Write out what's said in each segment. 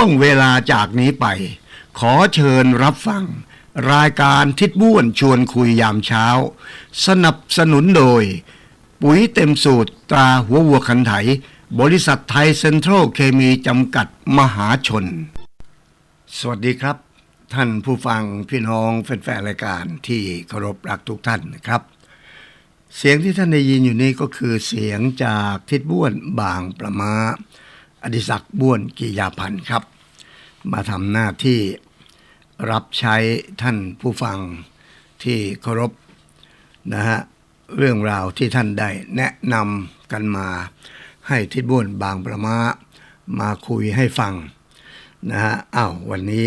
ช่วงเวลาจากนี้ไป ขอเชิญรับฟัง รายการทิศบ้วนชวนคุยยามเช้า สนับสนุนโดย ปุ๋ยเต็มสูตรตราหัววัวขันไถ บริษัทไทยเซ็นทรัลเคมีจำกัดมหาชน สวัสดีครับ ท่านผู้ฟังพี่น้องแฟนๆรายการที่เคารพรักทุกท่านนะครับ เสียงที่ท่านได้ยินอยู่นี้ก็คือเสียงจากทิศบ้วนบางประมา อดิศักดิ์บ้วนกิยาพันธ์ครับ มาทำหน้าที่รับใช้ท่านผู้ฟังที่เคารพนะฮะเรื่องราวที่ท่านได้แนะนำกันมา ให้ทิศบ้วนบางประมามาคุยให้ฟังนะฮะอ้าววันนี้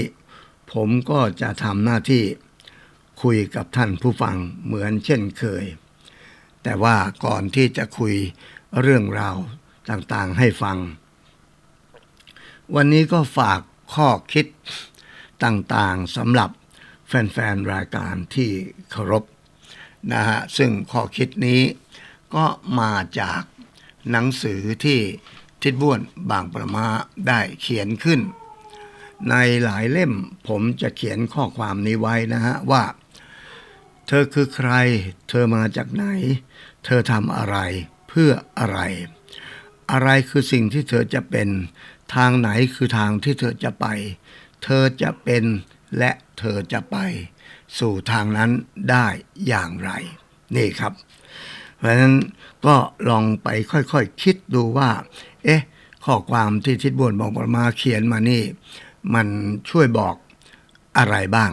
ผมก็จะทำหน้าที่คุยกับท่านผู้ฟังเหมือนเช่นเคย แต่ว่าก่อนที่จะคุยเรื่องราวต่างๆให้ฟัง วันนี้ก็ฝากข้อคิดต่างๆสำหรับแฟนๆ รายการที่เคารพนะฮะซึ่งข้อคิดนี้ก็มาจากหนังสือที่ทิดบ้วนบางประมาได้เขียนขึ้น ในหลายเล่มผมจะเขียนข้อความนี้ไว้นะฮะว่า เธอคือใคร เธอมาจากไหน เธอทำอะไรเพื่ออะไร อะไรคือสิ่งที่เธอจะเป็น ทางไหนคือทางที่เธอจะไป เธอจะเป็นและเธอจะไป สู่ทางนั้นได้อย่างไร นี่ครับ เพราะฉะนั้นก็ลองไปค่อยๆคคิดดูว่า เอ๊ะ ข้อความที่ทิดบวนบอกมาเขียนมานี่ มันช่วยบอกอะไรบ้าง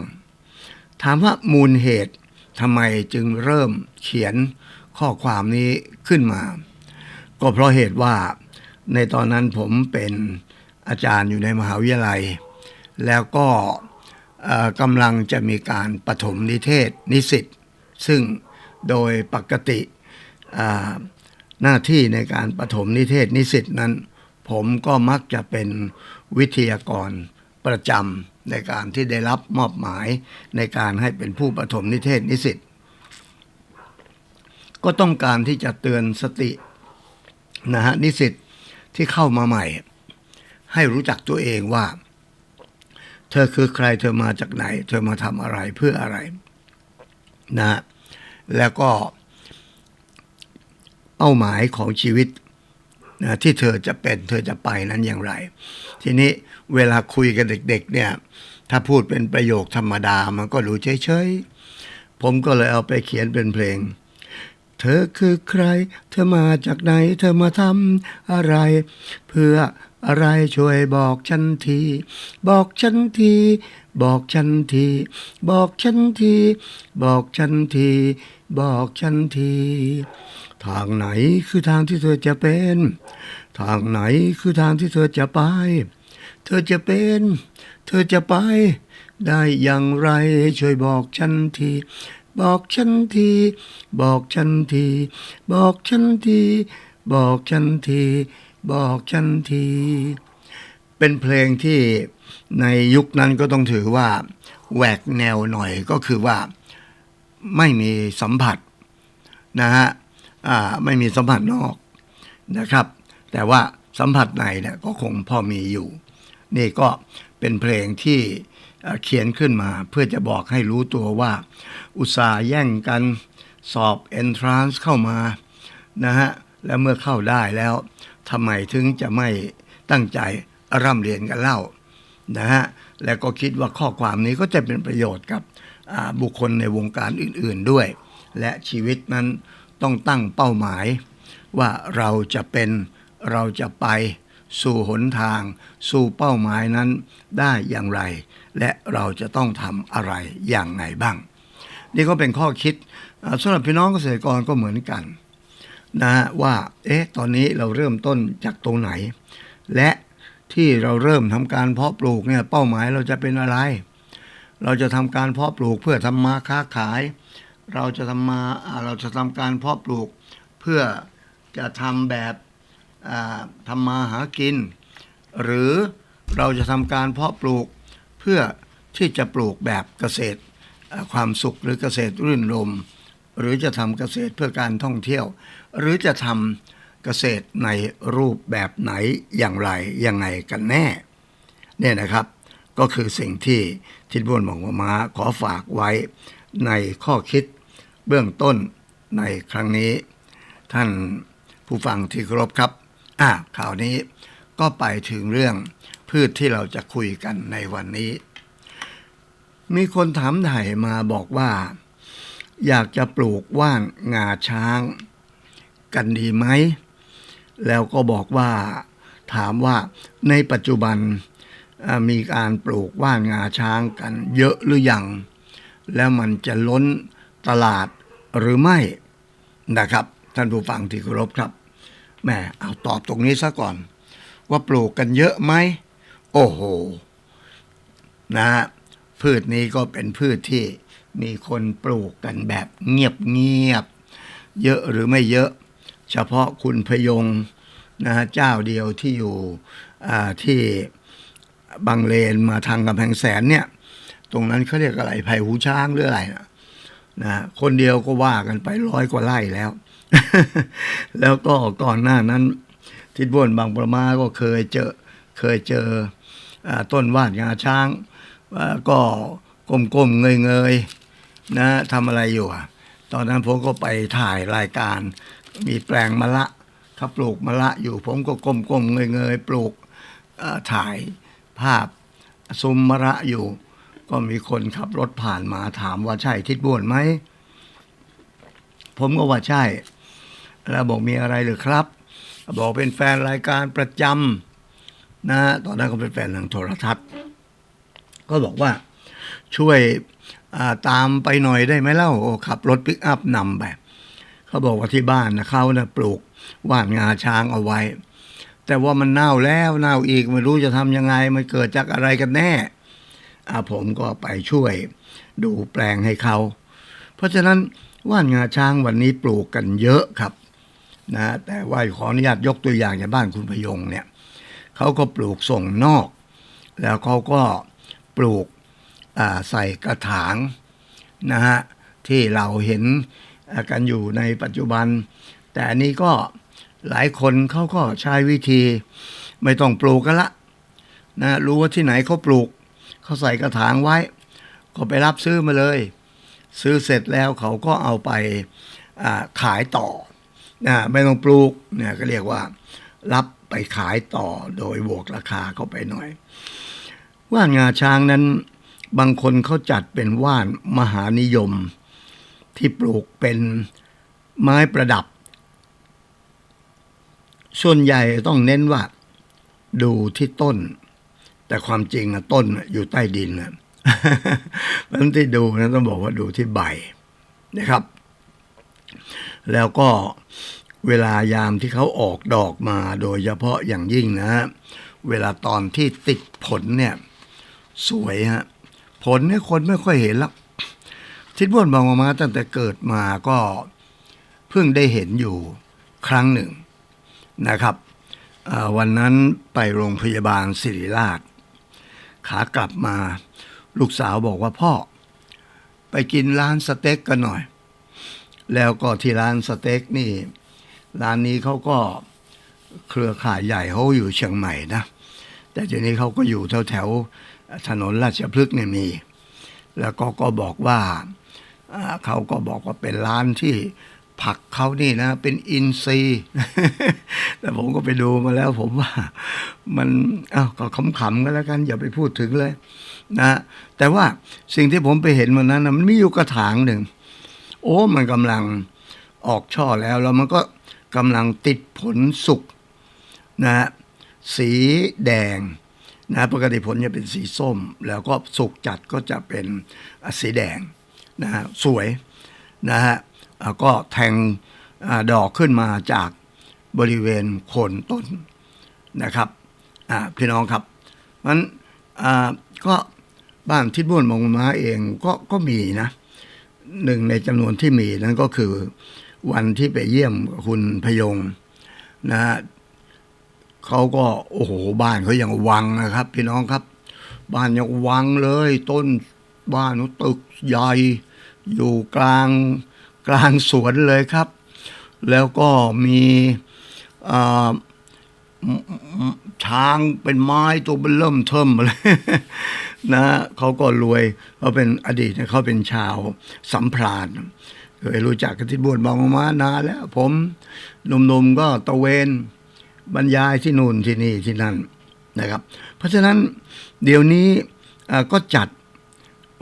ถามว่ามูลเหตุทำไมจึงเริ่มเขียนข้อความนี้ขึ้นมา ก็เพราะเหตุว่าในตอนนั้นผมเป็น อาจารย์อยู่ในมหาวิทยาลัย แล้วก็กำลังจะมีการปฐมนิเทศนิสิตซึ่งโดยปกติหน้าที่ในการปฐมนิเทศนิสิตนั้น ผมก็มักจะเป็นวิทยากรประจำในการที่ได้รับมอบหมายในการให้เป็นผู้ปฐมนิเทศนิสิตก็ต้องการที่จะเตือนสตินะฮะนิสิตที่เข้ามาใหม่ ให้รู้จักตัวเองว่า เธอคือใครเธอมาจากไหน เธอมาทำอะไรเพื่ออะไรนะแล้วก็เป้าหมายของชีวิตนะที่เธอจะเป็นเธอจะไปนั้นอย่างไร ทีนี้เวลาคุยกับเด็ก ๆ เนี่ย ถ้าพูดเป็นประโยคธรรมดามันก็ดูเฉยๆ ผมก็เลยเอาไปเขียนเป็นเพลง เธอคือใคร เธอมาจากไหน เธอมาทำอะไร เพื่อ อะไรช่วยบอกฉันที บอกฉันที บอกฉันที บอกฉันที บอกฉันที บอกฉันที ทางไหนคือทางที่เธอจะเป็น ทางไหนคือทางที่เธอจะไป เธอจะเป็น เธอจะไป ได้อย่างไรช่วยบอกฉันทีบอกฉันที บอกฉันที บอกฉันที บอกฉันที บอกฉันที เป็นเพลงที่ในยุคนั้นก็ต้องถือว่าแหวกแนวหน่อยก็คือว่าไม่มีสัมผัสนะฮะไม่มีสัมผัสนอกนะครับ แต่ว่าสัมผัสในเนี่ยก็คงพอมีอยู่ นี่ก็เป็นเพลงที่เขียนขึ้นมาเพื่อจะบอกให้รู้ตัวว่า อุตสาห์แย่งกันสอบ entrance เข้ามานะฮะ แล้วเมื่อเข้าได้แล้ว ทำไมถึงจะไม่ตั้งใจร่ำเรียนกันเล่านะฮะแล้วก็คิดว่าข้อความนี้ก็จะเป็นประโยชน์กับบุคคลในวงการอื่นๆด้วย และชีวิตนั้นต้องตั้งเป้าหมาย ว่าเราจะเป็นเราจะไปสู่หนทาง สู่เป้าหมายนั้นได้อย่างไร และเราจะต้องทำอะไรอย่างไงบ้าง นี่ก็เป็นข้อคิดสำหรับพี่น้องเกษตรกรก็เหมือนกัน นะฮะว่าเอ๊ะตอนนี้เราเริ่มต้นจากตรงไหน และที่เราเริ่มทำการเพาะปลูกเนี่ยเป้าหมายเราจะเป็นอะไร เราจะทำการเพาะปลูกเพื่อทำมาค้าขาย เราจะทำมาเราจะทำการเพาะปลูกเพื่อจะทำแบบทำมาหากิน หรือเราจะทำการเพาะปลูกเพื่อที่จะปลูกแบบเกษตรความสุขหรือเกษตรรื่นรมหรือจะทำเกษตรเพื่อการท่องเที่ยว หรือจะทำเกษตรในรูปแบบไหนอย่างไรยังไงกันแน่ เนี่ยนะครับ ก็คือสิ่งที่ทิดบ้วนบอกว่ามาขอฝากไว้ในข้อคิดเบื้องต้นในครั้งนี้ ท่านผู้ฟังที่เคารพครับ อ่าข่าวนี้ก็ไปถึงเรื่องพืชที่เราจะคุยกันในวันนี้ มีคนถามไถ่มาบอกว่า อยากจะปลูกว่านงาช้าง กันดีไหม แล้วก็บอกว่าถามว่าในปัจจุบันมีการปลูกว่านงาช้างกันเยอะหรือยัง แล้วมันจะล้นตลาดหรือไม่นะครับ ท่านผู้ฟังที่เคารพครับแหม่เอาตอบตรงนี้ซะก่อน ว่าปลูกกันเยอะไหม โอ้โห นะฮะพืชนี้ก็เป็นพืชที่มีคนปลูกกันแบบเงียบเงียบเยอะหรือไม่เยอะ เฉพาะคุณพยงนะฮะเจ้าเดียวที่อยู่ที่บางเลนมาทางกำแพงแสนเนี่ย ตรงนั้นเขาเรียกอะไรไผ่หูช้างหรืออะไรนะนะคนเดียวก็ว่ากันไปร้อยกว่าไร่แล้ว แล้วก็ก่อนหน้านั้น ทิดบ้วนบางประมาก็เคยเจอเคยเจออต้นว่านงาช้างาก็ก้มๆเงยๆนะทำอะไรอยู่อะตอนนั้นผมก็ไปถ่ายรายการ มีแปลงมะละเขาปลูกมะละอยู่ผมก็ก้มๆเงยๆปลูกถ่ายภาพซุ้มมะระอยู่ ก็มีคนขับรถผ่านมาถามว่าใช่ทิดบ้วนไหม ผมก็ว่าใช่ แล้วบอกมีอะไรหรือครับ บอกเป็นแฟนรายการประจำนะตอนนั้นก็เป็นแฟนทางโทรทัศน์ ก็บอกว่าช่วยตามไปหน่อยได้ไหมเล่าขับรถปิกอัพนำไป เขาบอกว่าที่บ้านนะเขานะปลูกว่านงาช้างเอาไว้ แต่ว่ามันเน่าแล้วเน่าอีกไม่รู้จะทำยังไง มันเกิดจากอะไรกันแน่อาผมก็ไปช่วย ดูแปลงให้เขา เพราะฉะนั้นว่านงาช้างวันนี้ปลูกกันเยอะครับนะแต่ว่าขออนุญาตยกตัวอย่างอย่างบ้านคุณพยงเนี่ยเขาก็ปลูกส่งนอก แล้วเขาก็ปลูกใส่กระถางนะฮะที่เราเห็น กันอยู่ในปัจจุบัน แต่อันนี้ก็หลายคนเขาก็ใช้วิธี ไม่ต้องปลูกกันละนะรู้ว่าที่ไหนเขาปลูกเขาใส่กระถางไว้ ก็ไปรับซื้อมาเลย ซื้อเสร็จแล้วเขาก็เอาไปขายต่อนะไม่ต้องปลูกเนี่ยก็เรียกว่า รับไปขายต่อโดยบวกราคาเข้าไปหน่อย ว่านงาช้างนั้นบางคนเขาจัดเป็นว่านมหานิยม ที่ปลูกเป็นไม้ประดับ ส่วนใหญ่ต้องเน้นว่า ดูที่ต้น แต่ความจริงอะต้นอยู่ใต้ดินนะเพราะนั้นที่ดูนะต้องบอกว่าดูที่ใบนะครับ แล้วก็เวลายามที่เขาออกดอกมาโดยเฉพาะอย่างยิ่งนะเวลาตอนที่ติดผลเนี่ย สวยฮะผลเนี่ยคนไม่ค่อยเห็นแล้ว ทิดบ้วนบางมาตั้งแต่เกิดมาก็เพิ่งได้เห็นอยู่ครั้งหนึ่งนะครับ วันนั้นไปโรงพยาบาลศิริราช ขากลับมาลูกสาวบอกว่าพ่อ ไปกินร้านสเต็กกันหน่อย แล้วก็ที่ร้านสเต็กนี่ ร้านนี้เขาก็เครือข่ายใหญ่เขาอยู่เชียงใหม่นะ แต่ทีนี้เขาก็อยู่แถวแถวถนนราชพฤกษ์เนี่ยมี แล้วก็ก็บอกว่า เขาก็บอกว่าเป็นร้านที่ผักเขานี่นะ เป็นอินซีแต่ผมก็ไปดูมาแล้ว ผมว่า มันอ้าวก็ขำๆกันแล้วกัน อย่าไปพูดถึงเลยนะแต่ว่าสิ่งที่ผมไปเห็นวันนั้นนะมันมีอยู่กระถางหนึ่ง โอ้ มันกำลังออกช่อแล้ว แล้วมันก็กำลังติดผลสุกนะฮะสีแดงนะปกติผลจะเป็นสีส้ม แล้วก็สุกจัดก็จะเป็นสีแดง นะฮะสวยนะฮะก็แทงอดอกขึ้นมาจากบริเวณโคนต้นนะครับพี่น้องครับมันก็บ้านทิดบ้วนมงม้าเองก็ก็มีนะหนึ่งในจำนวนที่มีนั้นก็คือวันที่ไปเยี่ยมคุณพยงนะฮะเขาก็โอ้โหบ้านเขายังวังนะครับ พี่น้องครับ บ้านยังวังเลย ต้นบ้านตึกใหญ่ อยู่กลางกลางสวนเลยครับ แล้วก็มีช้างเป็นไม้ตัวเบลเริ่มเทิมเลยนะเขาก็รวยเขาเป็นอดีตเขาเป็นชาวสัมพรานเคยรู้จักกันที่บวชบางมานานแล้ว ผมหนุ่มๆก็ตะเวนบรรยายที่นู่นที่นี่ที่นั่นนะครับ เพราะฉะนั้นเดี๋ยวนี้ก็จัด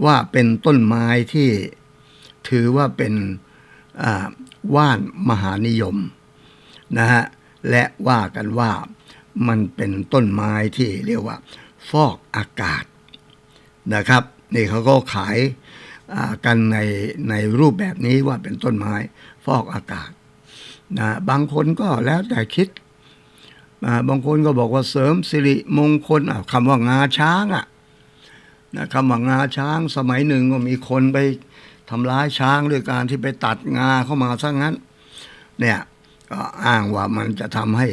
ว่าเป็นต้นไม้ที่ ถือว่าเป็นว่านมหานิยมนะฮะและว่ากันว่ามันเป็นต้นไม้ที่เรียกว่า ฟอกอากาศนะครับนี่เขาก็ขายกันในในรูปแบบนี้ว่าเป็นต้นไม้ฟอกอากาศนะบางคนก็แล้วแต่คิด บางคนก็บอกว่าเสริมสิริมงคลคำว่างาช้างอะนะคำว่างาช้างสมัยหนึ่งก็มีคนไป ทำร้ายช้างด้วยการที่ไปตัดงาเข้ามาซะงั้น เนี่ยก็อ้างว่ามันจะทำให้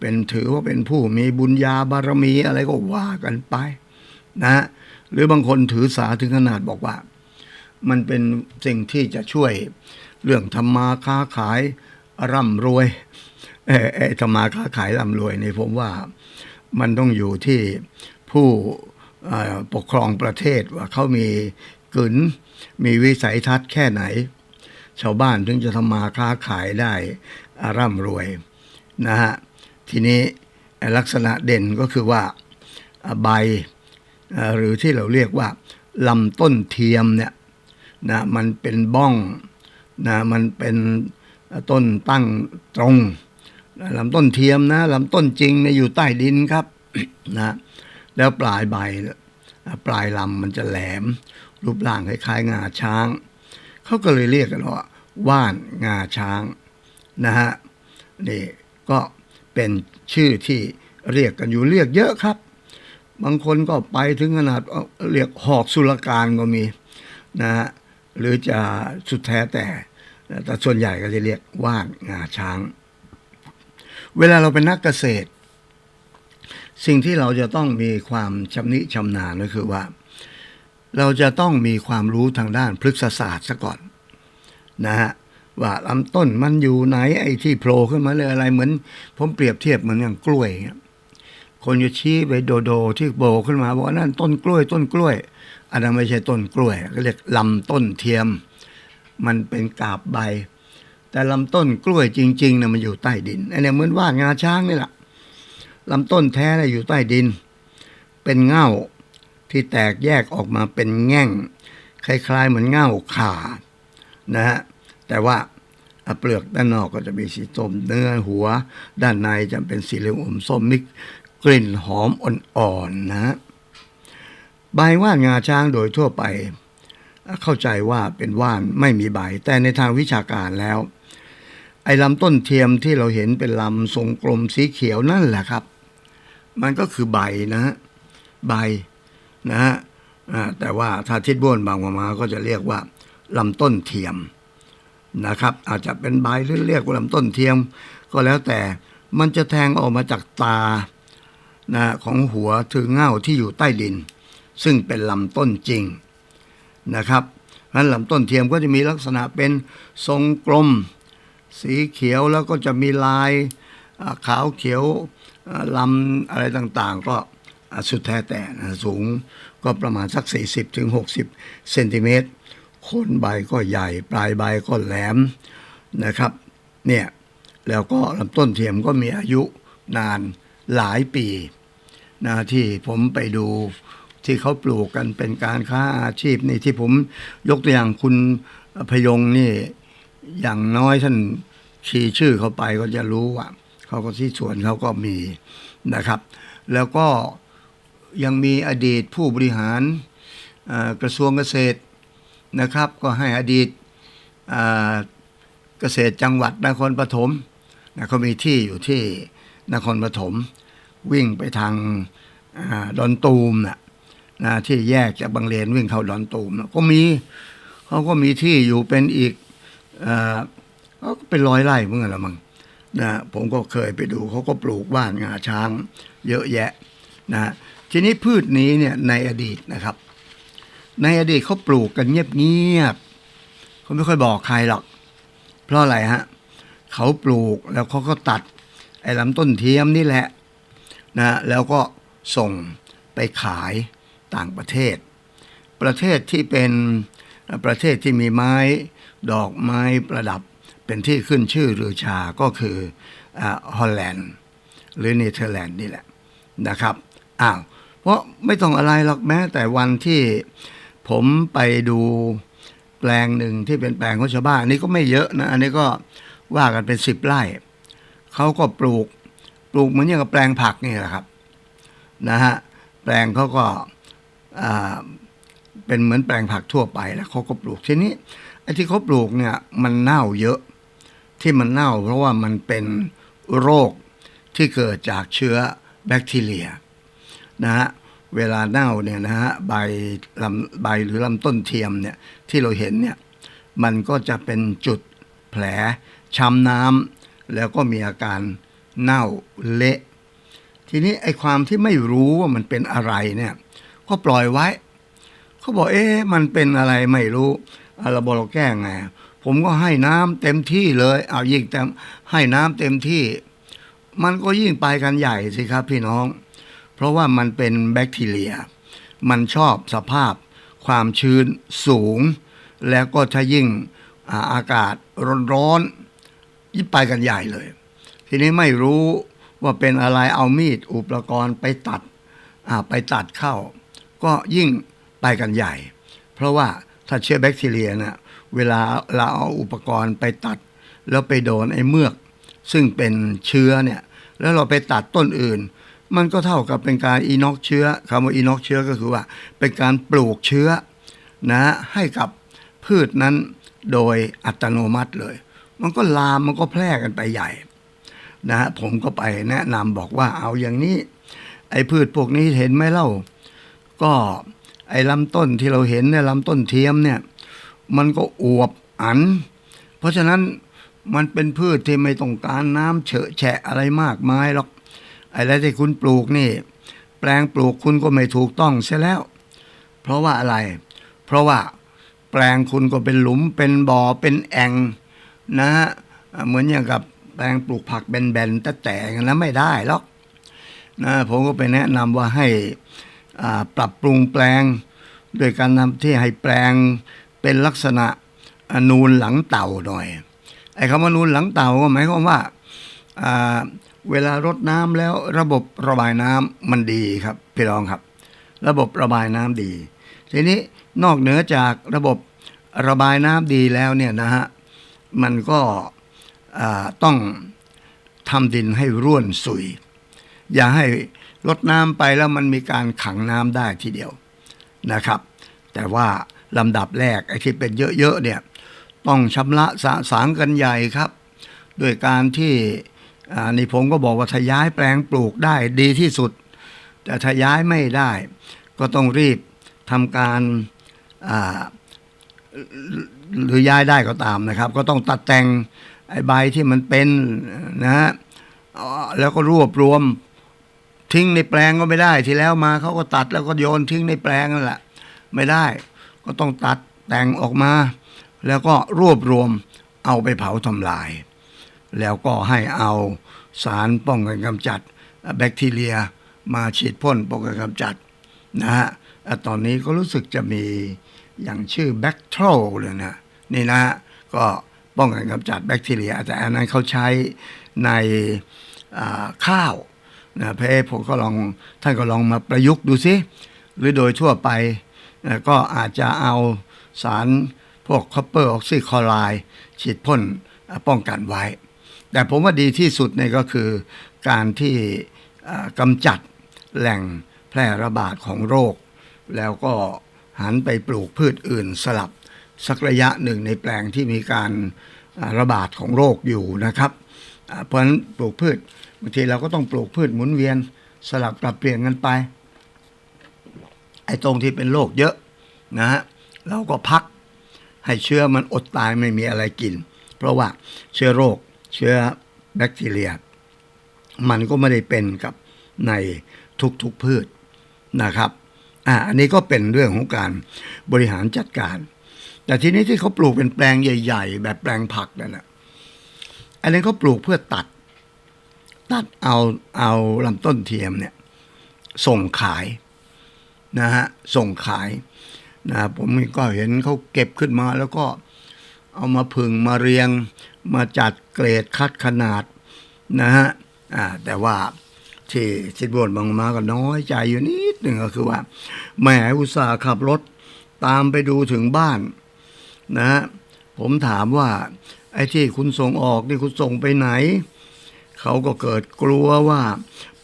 เป็นถือว่าเป็นผู้มีบุญญาบารมีอะไรก็ว่ากันไป นะหรือบางคนถือสาถึงขนาดบอกว่า มันเป็นสิ่งที่จะช่วยเรื่องทำมาค้าขายร่ำรวยเออเอ่อทำมาค้าขายร่ำรวยนี่ผมว่ามันต้องอยู่ที่ผู้ปกครองประเทศว่าเขามีกึน มีวิสัยทัศน์แค่ไหน ชาวบ้านถึงจะทำมาค้าขายได้อาร่ำรวยนะฮะทีนี้ลักษณะเด่นก็คือว่าใบหรือที่เราเรียกว่าลำต้นเทียมเนี่ยนะมันเป็นบ้องนะมันเป็นต้นตั้งตรงลำต้นเทียมนะลำต้นจริงเนี่ยอยู่ใต้ดินครับนะแล้วปลายใบปลายลำมันจะแหลม รูปร่างคล้ายๆงาช้าง เขาก็เลยเรียกกันว่าว่านงาช้างนะฮะนี่ก็เป็นชื่อที่เรียกกันอยู่เรียกเยอะครับ บางคนก็ไปถึงขนาดเรียกหอกสุรการก็มีนะฮะหรือจะสุดแท้แต่แต่ส่วนใหญ่ก็จะเรียกว่านงาช้าง เวลาเราเป็นนักเกษตร สิ่งที่เราจะต้องมีความชำนิชำนาญก็คือว่า เราจะต้องมีความรู้ทางด้านพฤกษศาสตร์ซะก่อนนะฮะว่าลำต้นมันอยู่ไหนไอ้ที่โผล่ขึ้นมาเลยอะไรเหมือน ผมเปรียบเทียบเหมือนอย่างกล้วยคนจะชี้ไปโดโดที่โผล่ขึ้นมาบอกว่านั่นต้นกล้วยต้นกล้วย อันนั้นไม่ใช่ต้นกล้วยก็เรียกลำต้นเทียม มันเป็นกาบใบ แต่ลำต้นกล้วยจริงๆนะมันอยู่ใต้ดินไอ้เนี่ยเหมือนว่านงาช้างนี่แหละลำต้นแท้น่ะอยู่ใต้ดิน เป็นเง่า ที่แตกแยกออกมาเป็นแง่ง คล้ายๆ เหมือนเง่าขานะฮะแต่ว่าเปลือกด้านนอกก็จะมีสีส้มเนื้อหัว ด้านในจะเป็นสีเหลืองอมส้มมิกกลิ่นหอมอ่อนๆนะฮะใบว่านงาช้างโดยทั่วไป เข้าใจว่าเป็นว่านไม่มีใบ แต่ในทางวิชาการแล้ว ไอ้ลำต้นเทียมที่เราเห็นเป็นลำทรงกลมสีเขียวนั่นแหละครับ มันก็คือใบนะฮะใบ นะฮะแต่ว่าถ้าทิศบ้วนบางประมาก็จะเรียกว่าลำต้นเทียมนะครับ อาจจะเป็นใบหรือเรียกว่าลำต้นเทียม ก็แล้วแต่มันจะแทงออกมาจากตานะของหัวถึงเง่าที่อยู่ใต้ดิน ซึ่งเป็นลำต้นจริงนะครับนั้นลำต้นเทียมก็จะมีลักษณะเป็นทรงกลม สีเขียวแล้วก็จะมีลายขาวเขียวลำอะไรต่างๆ ก็ สุดแท้แต่นะสูงก็ประมาณสัก 40ถึง60เซนติเมตรโคนใบก็ใหญ่ ปลายใบก็แหลมนะครับเนี่ยแล้วก็ลำต้นเทียมก็มีอายุนานหลายปีนะที่ผมไปดูที่เขาปลูกกันเป็นการค้าอาชีพนี่ที่ผมยกตัวอย่างคุณพยงนี่อย่างน้อยท่านชี้ชื่อเขาไปก็จะรู้ว่าเขาก็ที่สวนเขาก็มีนะครับ แล้วก็ ยังมีอดีตผู้บริหารกระทรวงเกษตรนะครับ ก็ให้อดีตเกษตรจังหวัดนครปฐมนะเขามีที่อยู่ที่นครปฐมวิ่งไปทางอดอนตูมนะนะที่แยกจากบางเลนวิ่งเข้าดอนตูมนะก็มีเขาก็มีที่อยู่เป็นอีกเอ่อก็เป็นร้อยไร่เหมือนกันละมั้งนะผมก็เคยไปดูเขาก็ปลูกบ้านงาช้าง เยอะแยะนะ ทีนี้พืชนี้เนี่ยในอดีตนะครับ ในอดีตเขาปลูกกันเงียบๆเขาไม่ค่อยบอกใครหรอก เพราะอะไรฮะเขาปลูกแล้วเขาก็ตัด ไอ้ลำต้นเทียมนี่แหละนะแล้วก็ส่งไปขายต่างประเทศ ประเทศที่เป็นประเทศที่มีไม้ดอกไม้ประดับเป็นที่ขึ้นชื่อรือชาก็คืออฮอลแลนด์ หรือเนเธอร์แลนด์นี่แหละนะครับ อ้าวเพราะไม่ต้องอะไรหรอกแม้ แต่วันที่ผมไปดูแปลงหนึ่งที่เป็นแปลงของชาวบ้านอันนี้ก็ไม่เยอะนะ อันนี้ก็ว่ากันเป็นสิบไร่เขาก็ปลูกปลูกเหมือนอย่างกับแปลงผักนี่แหละครับนะฮะแปลงเขาก็อ่าเป็นเหมือนแปลงผักทั่วไปแล้วเขาก็ปลูกทีนี้ไอ้ที่เขาปลูกเนี่ยมันเน่าเยอะที่มันเน่า เพราะว่ามันเป็นโรคที่เกิดจากเชื้อแบคทีเรีย นะฮะเวลาเน่าเนี่ยนะฮะใบลำใบหรือลำต้นเทียมเนี่ยที่เราเห็นเนี่ยมันก็จะเป็นจุดแผลช้ำน้ำแล้วก็มีอาการเน่าเละ ทีนี้ไอ้ความที่ไม่รู้ว่ามันเป็นอะไรเนี่ยก็ปล่อยไว้ เขาบอกเอ๊ะมันเป็นอะไรไม่รู้เราบอกเราแก้ไง ผมก็ให้น้ำเต็มที่เลย เอายิ่งเต็มให้น้ำเต็มที่ มันก็ยิ่งไปกันใหญ่สิครับพี่น้อง เพราะว่ามันเป็นแบคทีเรีย มันชอบสภาพความชื้นสูง แล้วก็ถ้ายิ่งอากาศร้อนๆยิ่งไปกันใหญ่เลย ทีนี้ไม่รู้ว่าเป็นอะไรเอามีดอุปกรณ์ไปตัดไปตัดเข้า ก็ยิ่งไปกันใหญ่ เพราะว่าถ้าเชื้อแบคทีเรียเนี่ยเวลาเราเอาอุปกรณ์ไปตัด แล้วไปโดนไอ้เมือก ซึ่งเป็นเชื้อเนี่ย แล้วเราไปตัดต้นอื่น มันก็เท่ากับเป็นการอีน็อกเชื้อคำว่าอีน็อกเชื้อก็คือว่า เป็นการปลูกเชื้อนะให้กับพืชนั้นโดยอัตโนมัติเลย มันก็ลามมันก็แพร่กันไปใหญ่นะฮะผมก็ไปแนะนำบอกว่าเอาอย่างนี้ ไอ้พืชพวกนี้เห็นไหมเล่า ก็ไอ้ลำต้นที่เราเห็นเนี่ยลำต้นเทียมเนี่ย มันก็อวบอัน เพราะฉะนั้นมันเป็นพืชที่ไม่ต้องการน้ำเฉอะแฉะอะไรมากมายหรอก อ้แล้วที่คุณปลูกนี่ แปลงปลูกคุณก็ไม่ถูกต้องเสียแล้ว เพราะว่าอะไร เพราะว่าแปลงคุณก็เป็นหลุมเป็นบ่อเป็นแอ่งนะฮะเหมือนอย่างกับแปลงปลูกผักแบนๆแต่แต่กันแล้วไม่ได้หรอกนะผมก็ไปแนะนำว่าให้อ่าปรับปรุงแปลง โดยการนำที่ให้แปลงเป็นลักษณะอนูนหลังเต่าหน่อยไอ้คำว่านูนหลังเต่าก็หมายความว่าอ่า เวลารดน้ำแล้วระบบระบายน้ำมันดีครับพี่รองครับ ระบบระบายน้ำดี ทีนี้นอกเหนือจากระบบระบายน้ำดีแล้วเนี่ยนะฮะมันก็ต้องทำดินให้ร่วนสุย อย่าให้ลดน้ำไปแล้วมันมีการขังน้ำได้ทีเดียวนะครับ แต่ว่าลำดับแรกไอ้ที่เป็นเยอะๆเนี่ยต้องชำระสะสางกันใหญ่ครับโดยการที่ อ่านี่ผมก็บอกว่าถ้าย้ายแปลงปลูกได้ดีที่สุด แต่ถ้าย้ายไม่ได้ ก็ต้องรีบทำการหรือย้ายได้ก็ตามนะครับ ก็ต้องตัดแต่งไอ้ใบที่มันเป็นนะฮะแล้วก็รวบรวมทิ้งในแปลงก็ไม่ได้ ทีแล้วมาเขาก็ตัดแล้วก็โยนทิ้งในแปลงนั่นแหละ ไม่ได้ ก็ต้องตัดแต่งออกมา แล้วก็รวบรวมเอาไปเผาทำลาย แล้วก็ให้เอาสารป้องกันกำจัดแบคทีเรียมาฉีดพ่นป้องกันกำจัดนะฮะตอนนี้ก็รู้สึกจะมีอย่างชื่อแบคโทรเลยนะนี่นะฮะก็ป้องกันกำจัดแบคทีเรีย แต่อันนั้นเขาใช้ในข้าวนะเพอผมก็ลองท่านก็ลองมาประยุกต์ดูซิหรือโดยทั่วไปนะก็อาจจะเอาสารพวกคอปเปอร์ออกซิคลอไรด์ฉีดพ่นป้องกันไว้ แต่ผมว่าดีที่สุดเนี่ยก็คือการที่กำจัดแหล่งแพร่ระบาดของโรค แล้วก็หันไปปลูกพืชอื่นสลับสักระยะหนึ่งในแปลงที่มีการระบาดของโรคอยู่นะครับ เพราะฉะนั้นปลูกพืชบางทีเราก็ต้องปลูกพืชหมุนเวียนสลับปรับเปลี่ยนกันไป ไอ้ตรงที่เป็นโรคเยอะนะฮะเราก็พักให้เชื้อมันอดตายไม่มีอะไรกิน เพราะว่าเชื้อโรค เชื้อแบคทีเรีย มันก็ไม่ได้เป็นกับในทุกๆพืชนะครับอ่าอันนี้ก็เป็นเรื่องของการบริหารจัดการ แต่ทีนี้ที่เขาปลูกเป็นแปลงใหญ่ ๆ แบบแปลงผักนั่นแหละอันนี้เขาปลูกเพื่อตัด ตัดเอาเอาลำต้นเทียมเนี่ยส่งขายนะฮะส่งขายนะผมก็เห็นเขาเก็บขึ้นมาแล้วก็เอามาพึงมาเรียง มาจัดเกรดคัดขนาดนะฮะอ่าแต่ว่าที่สิทธิ์บนบางมาก็น้อยใจอยู่นิดหนึ่งก็คือว่าแหมอุตส่าห์ขับรถตามไปดูถึงบ้านนะฮะผมถามว่า ไอ้ที่คุณส่งออกนี่คุณส่งไปไหน เขาก็เกิดกลัวว่า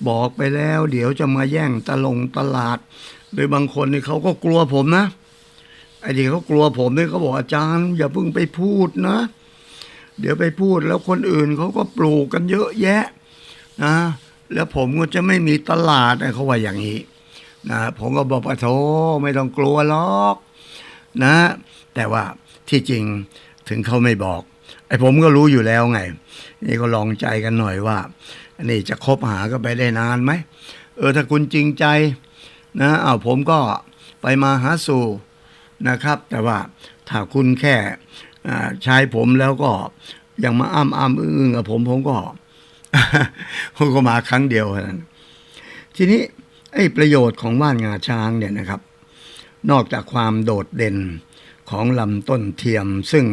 บอกไปแล้ว เดี๋ยวจะมาแย่งตะลงตลาด โดยบางคนนี่เขาก็กลัวผมนะไอ้ที่เขากลัวผมนี่เขาบอกอาจารย์ อย่าเพิ่งไปพูดนะเเดี๋ยวไปพูดแล้วคนอื่นเขาก็ปลูกกันเยอะแยะนะแล้วผมก็จะไม่มีตลาดเขาว่าอย่างนี้นะผมก็บอกว่าโธไม่ต้องกลัวหรอกนะ แต่ว่าที่จริงถึงเขาไม่บอกไอ้ผมก็รู้อยู่แล้วไง นี่ก็ลองใจกันหน่อยว่าอันนี้จะคบหาก็ไปได้นานไหมเออถ้าคุณจริงใจนะเอาผมก็ไปมาหาสู่นะครับ แต่ว่าถ้าคุณแค่ ใช้ผมแล้วก็ยังมาอ้ำอ้ำอึ้งอึ้งกับผมผมก็ผมก็มาครั้งเดียวเท่านั้นทีนี้ไอ้ประโยชน์ของว่านงาช้างเนี่ยนะครับ นอกจากความโดดเด่นของลำต้นเทียมซึ่ง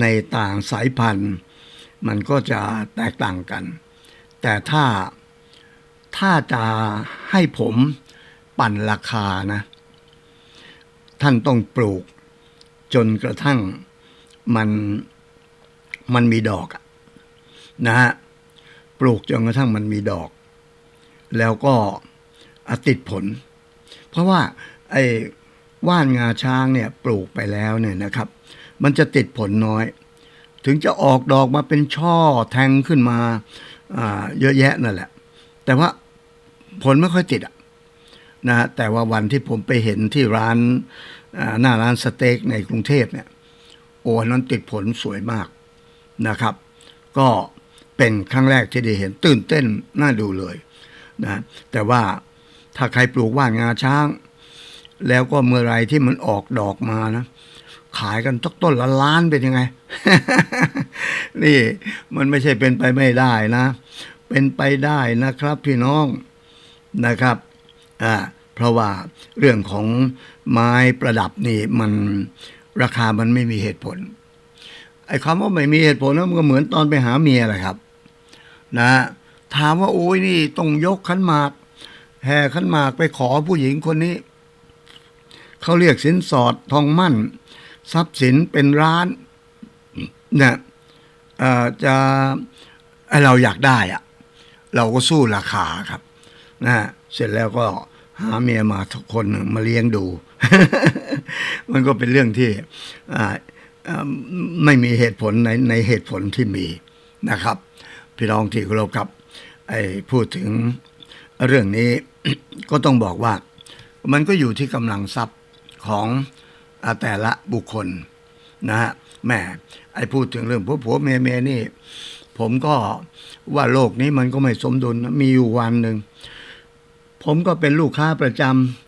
ในต่างสายพันธุ์ มันก็จะแตกต่างกัน แต่ถ้าถ้าจะให้ผมปั่นราคานะ ท่านต้องปลูกจนกระทั่ง มันมันมีดอกอะนะฮะปลูกจนกระทั่งมันมีดอก แล้วก็ติดผล เพราะว่าไอ้ว่านงาช้างเนี่ยปลูกไปแล้วเนี่ยนะครับ มันจะติดผลน้อย ถึงจะออกดอกมาเป็นช่อแทงขึ้นมาเยอะแยะนั่นแหละ แต่ว่าผลไม่ค่อยติดอะนะฮะแต่ว่าวันที่ผมไปเห็นที่ร้านหน้าร้านสเต็กในกรุงเทพเนี่ย โอ้นั้นติดผลสวยมากนะครับ ก็เป็นครั้งแรกที่ได้เห็นตื่นเต้นน่าดูเลยนะแต่ว่าถ้าใครปลูกว่านงาช้าง แล้วก็เมื่อไรที่มันออกดอกมานะขายกันตกต้นละล้านเป็นยังไง นี่มันไม่ใช่เป็นไปไม่ได้นะ เป็นไปได้นะครับพี่น้องนะครับอ่าเพราะว่าเรื่องของไม้ประดับนี่มัน ราคามันไม่มีเหตุผล ไอ้คำว่าไม่มีเหตุผลนั้นมันก็เหมือนตอนไปหาเมียแหละครับ นะถามว่าโอ้ยนี่ต้องยกขันหมาก แห่ขันหมากไปขอผู้หญิงคนนี้ เขาเรียกสินสอดทองมั่น ทรัพย์สินเป็นร้านเนี่ยจะเราอยากได้อะเราก็สู้ราคาครับนะเสร็จแล้วก็หาเมียมาทุกคนหนึ่งมาเลี้ยงดู มันก็เป็นเรื่องที่ไม่มีเหตุผลในในเหตุผลที่มีนะครับ พี่น้องที่เรากับไอ้พูดถึงเรื่องนี้ก็ต้องบอกว่า มันก็อยู่ที่กำลังทรัพย์ของแต่ละบุคคลนะฮะแหม่ไอ้พูดถึงเรื่องผัวผัวเมียเมียนี่ ผมก็ว่าโลกนี้มันก็ไม่สมดุลมีอยู่วันหนึ่ง ผมก็เป็นลูกค้าประจำ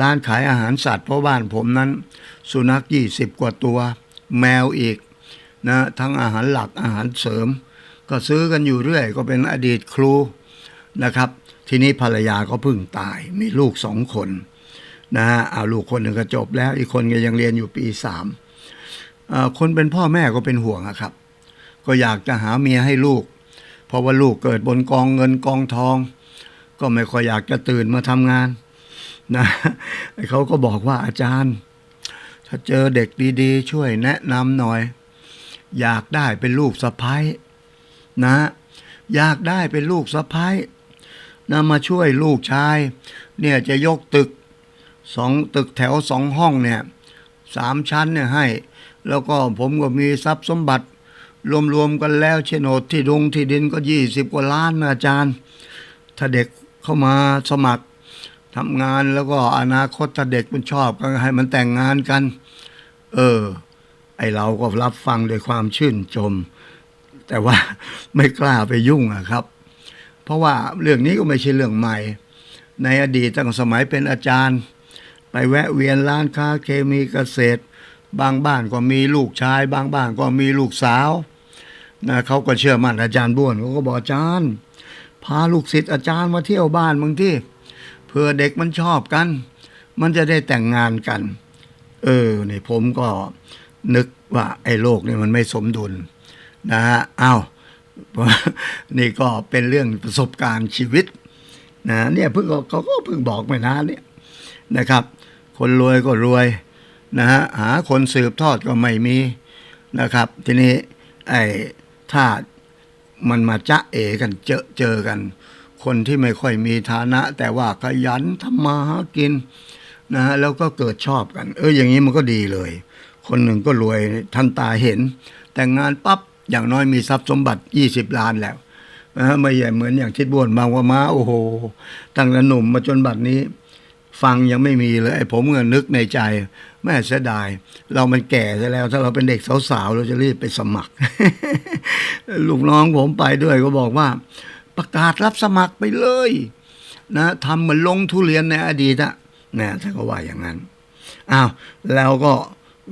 ร้านขายอาหารสัตว์เพราะบ้านผมนั้น สุนัขยี่สิบกว่าตัว แมวอีกนะทั้งอาหารหลักอาหารเสริม ก็ซื้อกันอยู่เรื่อย ก็เป็นอดีตครูนะครับ ทีนี้ภรรยาก็เพิ่งตาย มีลูกสองคนนะฮะเอาลูกคนหนึ่งก็จบแล้วอีกคนก็ยังเรียนอยู่ปีสามอ่อคนเป็นพ่อแม่ก็เป็นห่วงครับ ก็อยากจะหาเมียให้ลูก เพราะว่าลูกเกิดบนกองเงินกองทอง ก็ไม่ค่อยอยากจะตื่นมาทำงาน นะเขาก็บอกว่าอาจารย์ ถ้าเจอเด็กดีๆ ช่วยแนะนำหน่อย อยากได้เป็นลูกสะพ้ายนะ อยากได้เป็นลูกสะพ้ายนะมาช่วยลูกชาย เนี่ยจะยกตึกสองตึกแถวสองห้องเนี่ยสามชั้นเนี่ยให้ แล้วก็ผมก็มีทรัพย์สมบัติ รวมๆกันแล้วโฉนดที่ดงที่ดินก็ยี่สิบกว่าล้านนะอาจารย์ ถ้าเด็กเข้ามาสมัคร ทำงานแล้วก็อนาคตถ้าเด็กมันชอบก็ให้มันแต่งงานกัน เออ ไอเราก็รับฟังด้วยความชื่นชม แต่ว่าไม่กล้าไปยุ่งอะครับ เพราะว่าเรื่องนี้ก็ไม่ใช่เรื่องใหม่ ในอดีตตั้งสมัยเป็นอาจารย์ ไปแวะเวียนร้านค้าเคมีเกษตร บางบ้านก็มีลูกชาย บางบ้านก็มีลูกสาวนะเขาก็เชื่อมั่นอาจารย์บ้วนเขาก็บอกอาจารย์ พาลูกศิษย์อาจารย์มาเที่ยวบ้านบางที่ เพื่อเด็กมันชอบกัน มันจะได้แต่งงานกัน เออนี่ผมก็นึกว่าไอ้โลกนี่มันไม่สมดุลนะฮะอ้าวนี่ก็เป็นเรื่องประสบการณ์ชีวิตนะเนี่ยเพิ่งเขาก็เพิ่งบอกไม่นานเนี่ยนะครับ คนรวยก็รวยนะฮะหาคนสืบทอดก็ไม่มีนะครับ ทีนี้ไอ้ถ้ามันมาจะเอกันเจอเจอกัน คนที่ไม่ค่อยมีฐานะ แต่ว่าขยันทำมาหากินนะฮะแล้วก็เกิดชอบกัน เอออย่างนี้มันก็ดีเลย คนหนึ่งก็รวยทันตาเห็น แต่งงานปั๊บอย่างน้อยมีทรัพย์สมบัติ 20 ล้านแล้วนะฮะไม่ใหญ่เหมือนอย่างทิดบวนบางว่ามาโอ้โห ตั้งแต่หนุ่มมาจนบัดนี้ ฟังยังไม่มีเลยไอ้ผมก็นึกในใจแม่เสียดาย เรามันแก่ซะแล้ว ถ้าเราเป็นเด็กสาวๆเราจะรีบไปสมัคร ลูกน้องผมไปด้วยก็บอกว่า ประกาศรับสมัครไปเลยนะทำเหมือนลงทุเรียนในอดีตอะนะท่านก็ว่าอย่างนั้นอ้าวแล้วก็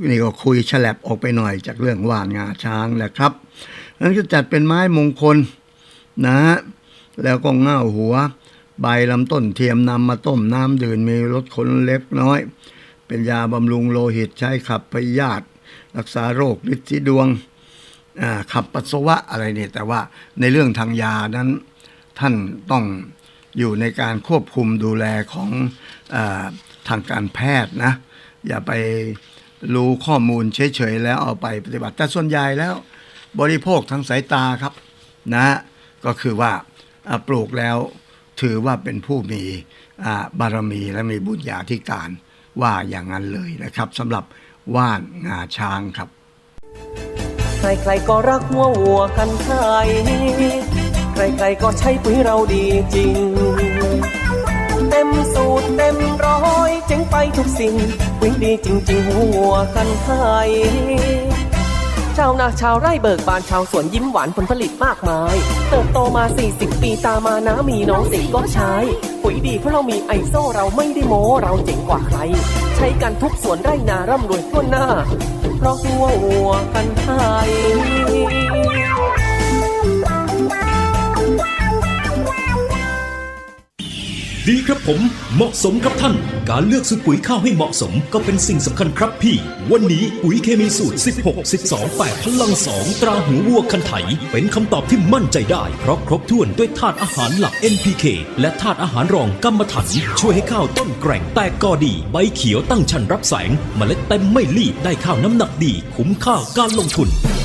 นี่ก็คุยฉลับออกไปหน่อยจากเรื่องว่านงาช้างแหละครับนั้นก็จัดเป็นไม้มงคลนะฮะแล้วก็เง่าหัว ใบลำต้นเทียมนำมาต้มน้ำดื่มมีรสขนเล็บน้อย เป็นยาบำรุงโลหิตใช้ขับพยาธิรักษาโรคฤทธิ์ดวงขับปัสสาวะอะไรเนี่ยแต่ว่าในเรื่องทางยานั้น ท่านต้องอยู่ในการควบคุมดูแลของอทางการแพทย์นะ อย่าไปรู้ข้อมูลเฉยๆแล้วเอาไปปฏิบัติ แต่ส่วนใหญ่แล้วบริโภคทางสายตาครับนะ ก็คือว่าปลูกแล้วถือว่าเป็นผู้มีบารมีและมีบุญญาธิการว่าอย่างนั้นเลยนะครับสำหรับว่านงาช้างครับ ใครๆก็รักหัววัวกันไทย ใครๆก็ใช้ปุ๋ยเราดีจริง เต็มสูตรเต็มร้อยเจ๋งไปทุกสิ่ง ปุ๋ยดีจริง ๆหัววัวกันไทยชาวนาชาวไร่เบิกบานชาวสวนยิ้มหวานผลผลิตมากมาย เติบโตมา 40 ปีตามานะมีน้องสิก็ใช้ ปุ๋ยดีเพราะเรามีไอโซเราไม่ได้โม้เราเจ๋งกว่าใคร ใช้กันทุกสวนไร่นาร่ำรวยทั่วหน้า เพราะหัววัวกันไทย ดีครับผมเหมาะสมครับท่าน การเลือกซื้อปุ๋ยข้าวให้เหมาะสมก็เป็นสิ่งสำคัญครับพี่ วันนี้ปุ๋ยเคมีสูตร 16 12 8พลัง2ตราหูวัวคันไถ เป็นคำตอบที่มั่นใจได้ เพราะครบถ้วนด้วยธาตุอาหารหลัก NPK และธาตุอาหารรองกัมมันถัน ช่วยให้ข้าวต้นแกร่งแตกกอดี ใบเขียวตั้งชันรับแสงเมล็ดเต็มไม่รีบได้ข้าวน้ำหนักดี คุ้มค่าการลงทุน